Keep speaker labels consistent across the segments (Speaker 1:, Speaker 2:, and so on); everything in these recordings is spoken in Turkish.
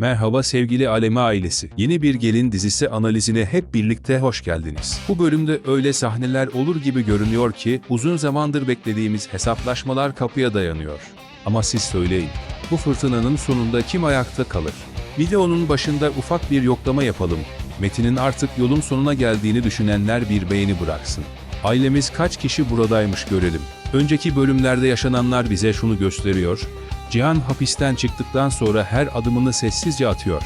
Speaker 1: Merhaba sevgili Aleme ailesi. Yeni bir gelin dizisi analizine hep birlikte hoş geldiniz. Bu bölümde öyle sahneler olur gibi görünüyor ki uzun zamandır beklediğimiz hesaplaşmalar kapıya dayanıyor. Ama siz söyleyin, bu fırtınanın sonunda kim ayakta kalır? Videonun başında ufak bir yoklama yapalım. Metin'in artık yolun sonuna geldiğini düşünenler bir beğeni bıraksın. Ailemiz kaç kişi buradaymış görelim. Önceki bölümlerde yaşananlar bize şunu gösteriyor. Cihan hapisten çıktıktan sonra her adımını sessizce atıyor.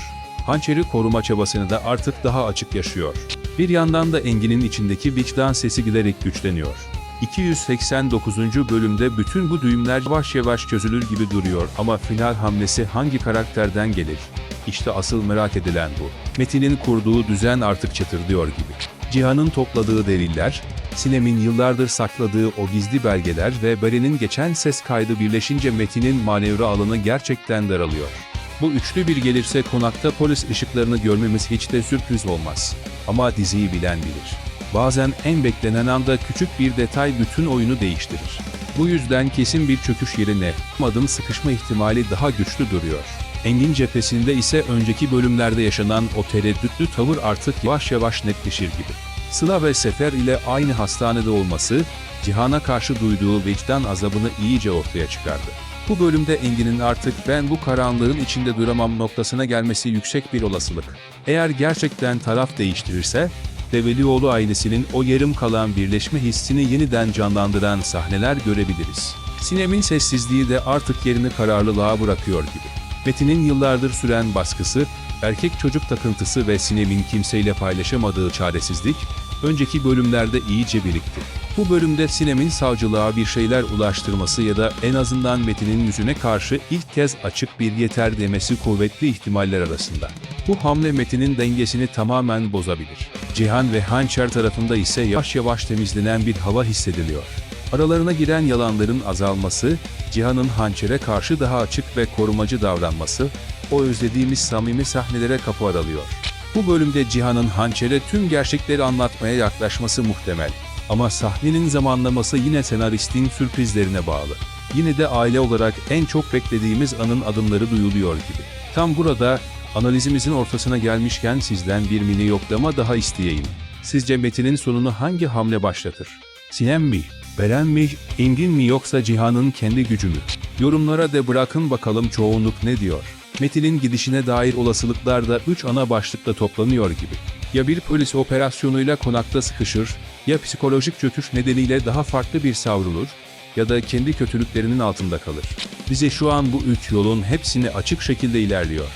Speaker 1: Hançeri koruma çabasını da artık daha açık yaşıyor. Bir yandan da Engin'in içindeki vicdan sesi giderek güçleniyor. 289. bölümde bütün bu düğümler yavaş yavaş çözülür gibi duruyor ama final hamlesi hangi karakterden gelir? İşte asıl merak edilen bu. Metin'in kurduğu düzen artık çatırdıyor gibi. Cihan'ın topladığı deliller, Sinem'in yıllardır sakladığı o gizli belgeler ve Beren'in geçen ses kaydı birleşince Metin'in manevra alanı gerçekten daralıyor. Bu üçlü bir gelirse konakta polis ışıklarını görmemiz hiç de sürpriz olmaz. Ama diziyi bilen bilir. Bazen en beklenen anda küçük bir detay bütün oyunu değiştirir. Bu yüzden kesin bir çöküş yerine adım sıkışma ihtimali daha güçlü duruyor. Engin cephesinde ise önceki bölümlerde yaşanan o tereddütlü tavır artık yavaş yavaş netleşir gibi. Sıla ve Sefer ile aynı hastanede olması, Cihan'a karşı duyduğu vicdan azabını iyice ortaya çıkardı. Bu bölümde Engin'in artık ben bu karanlığın içinde duramam noktasına gelmesi yüksek bir olasılık. Eğer gerçekten taraf değiştirirse, Develioğlu ailesinin o yarım kalan birleşme hissini yeniden canlandıran sahneler görebiliriz. Sinem'in sessizliği de artık yerini kararlılığa bırakıyor gibi. Metin'in yıllardır süren baskısı, erkek çocuk takıntısı ve Sinem'in kimseyle paylaşamadığı çaresizlik, önceki bölümlerde iyice birikti. Bu bölümde Sinem'in savcılığa bir şeyler ulaştırması ya da en azından Metin'in yüzüne karşı ilk kez açık bir yeter demesi kuvvetli ihtimaller arasında. Bu hamle Metin'in dengesini tamamen bozabilir. Cihan ve Hançer tarafında ise yavaş yavaş temizlenen bir hava hissediliyor. Aralarına giren yalanların azalması, Cihan'ın hançere karşı daha açık ve korumacı davranması, o özlediğimiz samimi sahnelere kapı aralıyor. Bu bölümde Cihan'ın hançere tüm gerçekleri anlatmaya yaklaşması muhtemel. Ama sahnenin zamanlaması yine senaristin sürprizlerine bağlı. Yine de aile olarak en çok beklediğimiz anın adımları duyuluyor gibi. Tam burada analizimizin ortasına gelmişken sizden bir mini yoklama daha isteyeyim. Sizce Metin'in sonunu hangi hamle başlatır? Sinem mi? Beren mi? Engin mi yoksa Cihan'ın kendi gücü mü? Yorumlara de bırakın bakalım çoğunluk ne diyor. Metin'in gidişine dair olasılıklar da 3 ana başlıkta toplanıyor gibi. Ya bir polis operasyonuyla konakta sıkışır, ya psikolojik çöküş nedeniyle daha farklı bir savrulur, ya da kendi kötülüklerinin altında kalır. Bize şu an bu üç yolun hepsini açık şekilde ilerliyor.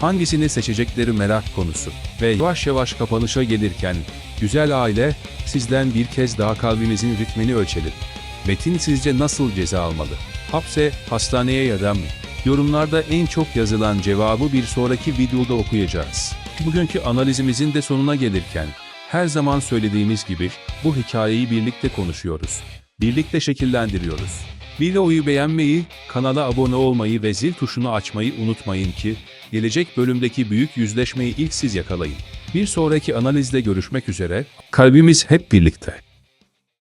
Speaker 1: Hangisini seçecekleri merak konusu. Ve yavaş yavaş kapanışa gelirken, güzel aile, sizden bir kez daha kalbimizin ritmini ölçelim. Metin sizce nasıl ceza almalı? Hapse, hastaneye ya da mı? Yorumlarda en çok yazılan cevabı bir sonraki videoda okuyacağız. Bugünkü analizimizin de sonuna gelirken, her zaman söylediğimiz gibi bu hikayeyi birlikte konuşuyoruz. Birlikte şekillendiriyoruz. Videoyu beğenmeyi, kanala abone olmayı ve zil tuşunu açmayı unutmayın ki gelecek bölümdeki büyük yüzleşmeyi ilk siz yakalayın. Bir sonraki analizde görüşmek üzere. Kalbimiz hep birlikte.